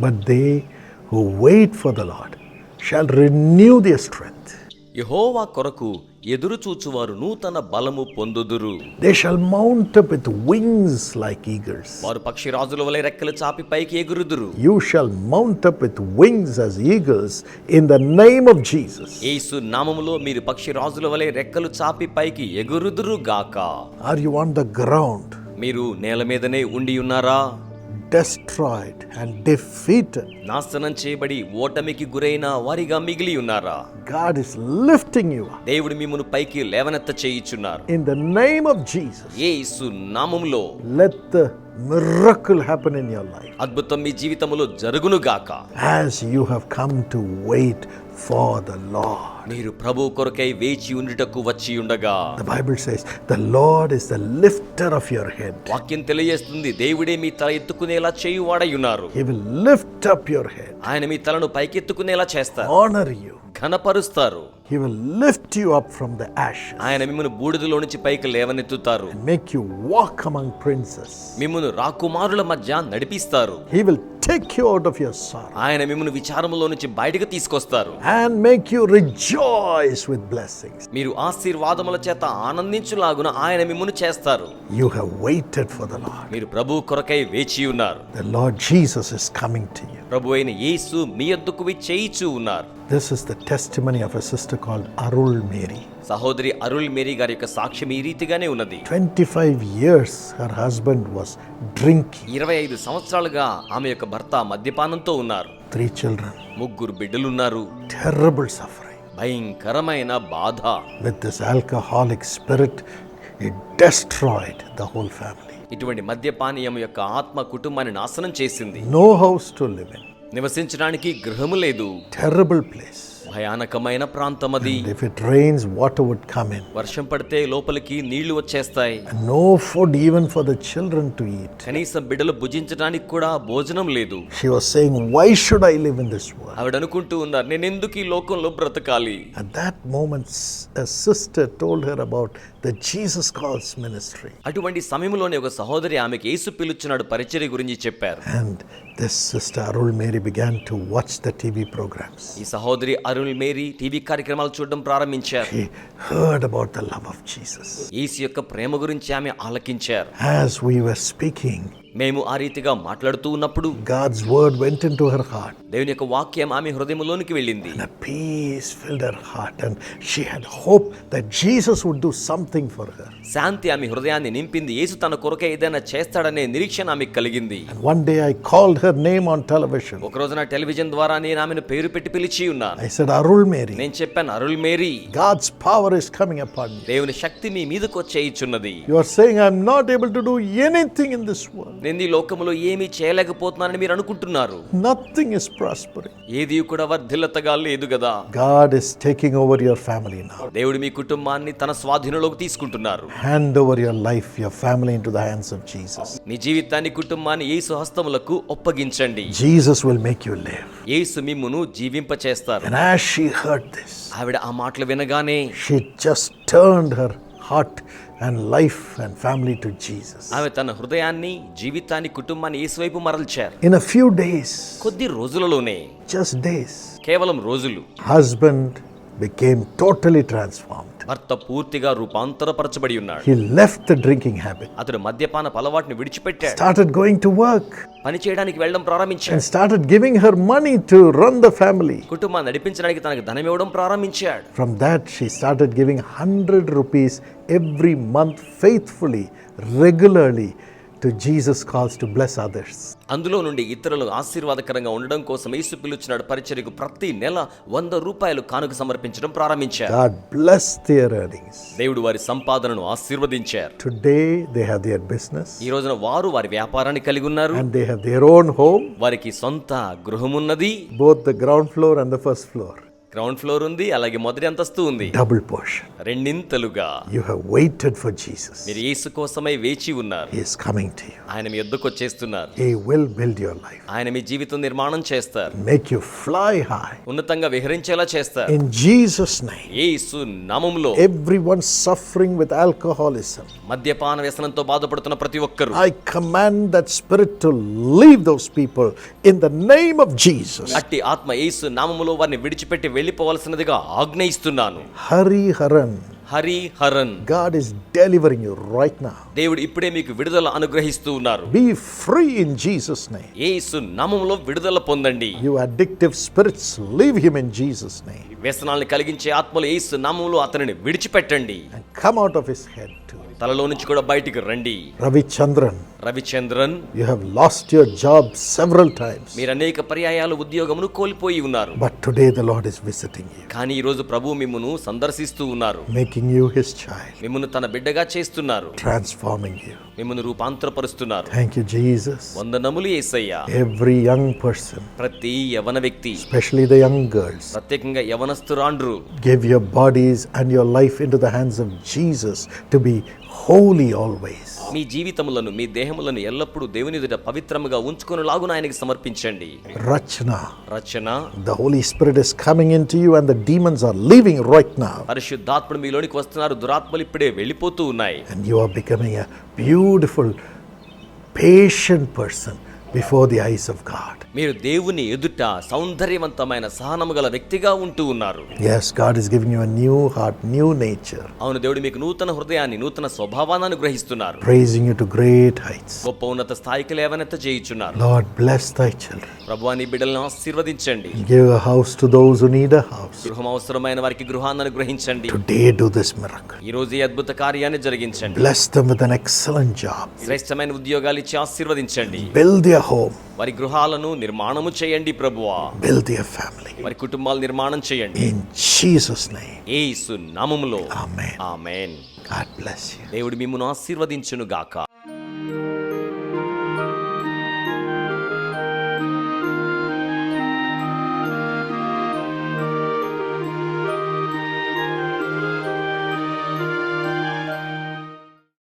But they who wait for the Lord shall renew the strength యహోవా కొరకు ఎదురు చూచువారు నూతన బలము పొందుదురు. They shall mount up with wings like eagles వారు పక్షి రాజుల వలె రెక్కలు చాపి పైకి ఎగురుదురు. You shall mount up with wings as eagles in the name of Jesus యేసు నామములో మీరు పక్షి రాజుల వలె రెక్కలు చాపి పైకి ఎగురుదురు గాక. Are you on the ground మీరు నేల మీదనే ఉండి ఉన్నారా? destroyed and defeated? నాశనం చేయబడి ఓటమికి గురైన వారిగా మిగిలి ఉన్నారా God is lifting you up. దేవుడు మిమ్మను పైకి లేవనెత్త చేయిచున్నారు In the name of Jesus, యేసు నామములో let the miracle happen in your life అద్భుతం మీ జీవితములో జరుగును గాక as you have come to wait for the Lord. మీరు ప్రభు కొరకై వేచి ఉండుటకు వచ్చి ఉండగా. The Bible says, The Lord is the lifter of your head. వాక్యం తెలియజేస్తుంది దేవుడే మీ తల ఎత్తుకునేలా చేయువాడై ఉన్నారు. He will lift up your head, ఆయన మీ తలను పైకెత్తుకునేలా చేస్తారు. Honor you. ఘనపరుస్తారు He will lift you up from the ashes ఆయన మిమ్మల్ని బూడిదలో నుంచి పైకి లేవనెత్తుతారు and make you walk among princes. మిమ్మల్ని రాకుమారుల మధ్య నడిపిస్తారు He will take you out of your sorrow ఆయన మిమ్మల్ని విచారములో నుంచి బయటకు తీసుకొస్తారు and make you rejoice with blessings. మీరు ఆశీర్వాదముల చేత ఆనందించులాగున ఆయన మిమ్మల్ని చేస్తారు You have waited for the Lord. మీరు ప్రభు కొరకై వేచి ఉన్నారు The Lord Jesus is coming to you. ప్రభు అయిన యేసు మీ యొద్దకు చేయిచు ఉన్నారు. This is the testimony of a sister called Arul Mary సహోదరి అరుల్ మేరీ గారి యొక్క సాక్ష్యం ఈ రీతిగానే ఉన్నది. 25 years her husband was drinking 25 సంవత్సరాలుగా ఆమె యొక్క భర్త మద్యపానంతో ఉన్నారు. 3 చిల్డ్రన్ ముగ్గురు బిడ్డలు ఉన్నారు టెర్రబుల్ సఫరింగ్ భయంకరమైన బాధ. With this alcoholic spirit it destroyed the whole family ఇటువంటి మద్యపానీయం యొక్క ఆత్మ కుటుంబాన్ని నాశనం చేసింది house to live in. నివసించడానికి గృహము లేదు Terrible place. భయానకమైన ప్రాంతం అది if it rains water would come in వర్షం పడితే లోపలికి నీళ్ళు వచ్చేస్తాయి. No food even for the children to eat కనీసం బిడ్డలు భుజించడానికి కూడా భోజనం లేదు. She was saying why should I live in this world ఆవిడ అనుకుంటూ ఉన్నారు నేను ఎందుకు ఈ లోకంలో బ్రతకాలి? At that moment a sister told her about the Jesus calls ministry అటువంటి సమయంలోనే ఒక సహోదరి ఆమెకి యేసు పిలుచున్నాడు పరిచర్య గురించి చెప్పారు. And this sister Arun Mary began to watch the TV programmes ఈ సహోదరి అరుణ్ మేరీ టీవీ కార్యక్రమాలు చూడడం ప్రారంభించారు. యొక్క ప్రేమ గురించి ఆమె ఆలకించారు. మేము ఆ రీతిగా మాట్లాడుతూ ఉన్నప్పుడు God's word went in heart దేవుని యొక్క వాక్యం ఆమె హృదయంలోనికి వెళ్ళింది. And peace heart and she had hope that Jesus would do for her శాంతి ఆమె హృదయాన్ని నింపింది. యేసు తన కొరకే ఏదైనా చేస్తాడనే నిరీక్షణ ఆమెకు కలిగింది. One day I called her name on television ఒక రోజున టెలివిజన్ ద్వారా నేను ఆమెను పేరు పెట్టి పిలిచి ఉన్నాను. ఐ సెడ్ మేరీ నేను చెప్పాను Arul Mary God's power is coming upon దేవుని శక్తి మీ మీదకు వచ్చేయిచున్నది. You saying not able to do anything in this world నేను ఈ లోకంలో ఏమీ చేయలేకపోతున్నానని మీరు అనుకుంటున్నారు. నథింగ్ ఇస్ ప్రాస్పర్ ఏది కూడా వర్ధిల్లతగా లేదు కదా. God is taking over your family now దేవుడు మీ కుటుంబాన్ని తన స్వాధీనంలోకి తీసుకుంటున్నారు. Hand over your life your family into the hands of Jesus మీ జీవితాన్ని కుటుంబాన్ని యేసు హస్తములకు ఒప్పగించండి. Jesus will make you live యేసు మిమ్మును జీవింప చేస్తారు and as she heard this ఆవిడ ఆ మాటలు వినగానే she just turned her heart and life and family to Jesus. ఆమె తన హృదయాన్ని జీవితాన్ని కుటుంబాన్ని యేసు వైపు మరల్చారు In a few days, కొద్ది రోజులలోనే just days, కేవలం రోజులు husband became totally transformed. భర్త పూర్తిగా రూపాంతరపరచబడి ఉన్నాడు He left the drinking habit, అతడు మద్యపాన అలవాటుని విడిచిపెట్టాడు started going to work, పని చేయడానికి వెళ్ళడం ప్రారంభించాడు and started giving her money to run the family. కుటుంబాన్ని నడిపించడానికి తనకు ధనం ఇవ్వడం ప్రారంభించాడు From that, she started giving 100 rupees every month faithfully, regularly to Jesus calls to bless others. అందులో నుండి ఇతరులు ఆశీర్వాదకరంగా ఉండడం కోసం యేసు పిలుచున్నాడు పరిచర్యకు ప్రతి నెల వంద రూపాయలు కానుక సమర్పించడం ప్రారంభించారు God blessed their earnings. దేవుడు వారి సంపాదనను ఆశీర్వదించారు Today, they have their business ఈ రోజున వారు వారి వ్యాపారాన్ని కలిగి ఉన్నారు and they have their own home, వారికి సొంత గృహమున్నది both the ground floor and the first floor. Ground floor ఉంది అలాగే మొదటి అంతస్తు ఉంది. Double portion రెండింతలుగా. You have waited for Jesus మీరు యేసు కోసమే వేచి ఉన్నారు. He is coming to you ఆయన మీ యొద్దకు వచ్చేస్తున్నారు. He will build your life ఆయన మీ జీవితం నిర్మాణం చేస్తారు. మేక్ యు ఫ్లై హై ఉన్నతంగా విహరించేలా చేస్తారు. ఇన్ జీసస్ నేమ్ యేసు నామములో. ఎవరీవన్ సఫరింగ్ విత్ ఆల్కహాలిజం మద్యపాన వ్యసనంతో బాధపడుతున్న ప్రతి ఒక్కరు. I command that spirit to leave those people in the name of Jesus అట్టి ఆత్మ యేసు నామములో వారిని విడిచిపెట్టి వెళ్ళిపోవలసినదిగా ఆజ్ఞయిస్తున్నాను. Hariharan Hariharan God is delivering you right నా దేవుడు ఇప్పుడే మీకు విడుదల అనుగ్రహిస్తూ ఉన్నారు. Be free in Jesus name యేసు నామములో విడుదల పొందండి. You addictive spirits leave him in Jesus name వ్యసనాలను కలిగించే ఆత్మలు యేసు నామములో అతనిని విడిచిపెట్టండి. Come out of his head to తలలో నుంచి కూడా బయటికి రండి. Ravichandran Ravichandran you have lost your job several time మీరు అనేక పర్యాయాలు ఉద్యోగమును కోల్పోయి ఉన్నారు. But today the Lord is visiting you కానీ ఈ రోజు ప్రభు మిమ్మును సందర్శిస్తూ ఉన్నారు. మేకింగ్ యూ హిస్ చైల్డ్ మిమ్మును తన బిడ్డగా చేస్తున్నారు. ట్రాన్స్ఫార్మింగ్ యు మిమ్మును రూపాంతరపరుస్తున్నారు. థాంక్యూ జీసస్ వందనములు యేసయ్య ఎవ్రీ యంగ్ పర్సన్ ప్రతి యవన వ్యక్తి స్పెషల్లీ ద యంగ్ గర్ల్స్ ప్రత్యేకంగా యవనస్తురాండ్రు. Give your bodies and your life into the hands of Jesus to be holy always మీ జీవితములను మీ దేహములను ఎల్లప్పుడూ దేవుని ఎదుట పవిత్రముగా ఉంచుకొని లాగున ఆయనకి సమర్పించండి. Rachana. Rachana. The Holy Spirit is coming in to you and the demons are leaving right నా పరిశుద్ధాత్ముడు మీలోనికి వస్తున్నారు దురాత్మలు ఇప్పుడే వెళ్ళిపోతూ ఉన్నాయి. And you are becoming a beautiful patient person before the eyes of God మీరు దేవుని ఎదుట సౌందర్యవంతమైన సహనము గల వ్యక్తిగా ఉంటూ ఉన్నారు. Yes god is giving you a new heart new nature. అవును దేవుడు మీకు నూతన హృదయాన్ని నూతన స్వభావాన్ని అనుగ్రహిస్తున్నారు. Praising you to great heights. గొప్ప ఉన్నత స్థాయికి లేవనెత్త చేయుచున్నారు. Lord bless thy children. ప్రభువాని బిడ్డలను ఆశీర్వదించండి. Give a house to those who need a house. గృహం అవసరమైన వారికి గృహాన్ని అనుగ్రహించండి. Day do this miracle. ఈ రోజు ఈ అద్భుత కార్యాన్ని జరిగించండి. Bless them with an excellent job. శ్రేష్టమైన ఉద్యోగాలు ఇచ్చి ఆశీర్వదించండి. Build their home, వారి గృహాలను నిర్మాణము చేయండి ప్రభువా. Build their family. వారి కుటుంబాలు నిర్మాణం చేయండి. In Jesus' name, ఏసు నామములో. Amen. Amen. God bless you. దేవుడు మిమ్మును ఆశీర్వదించును గాక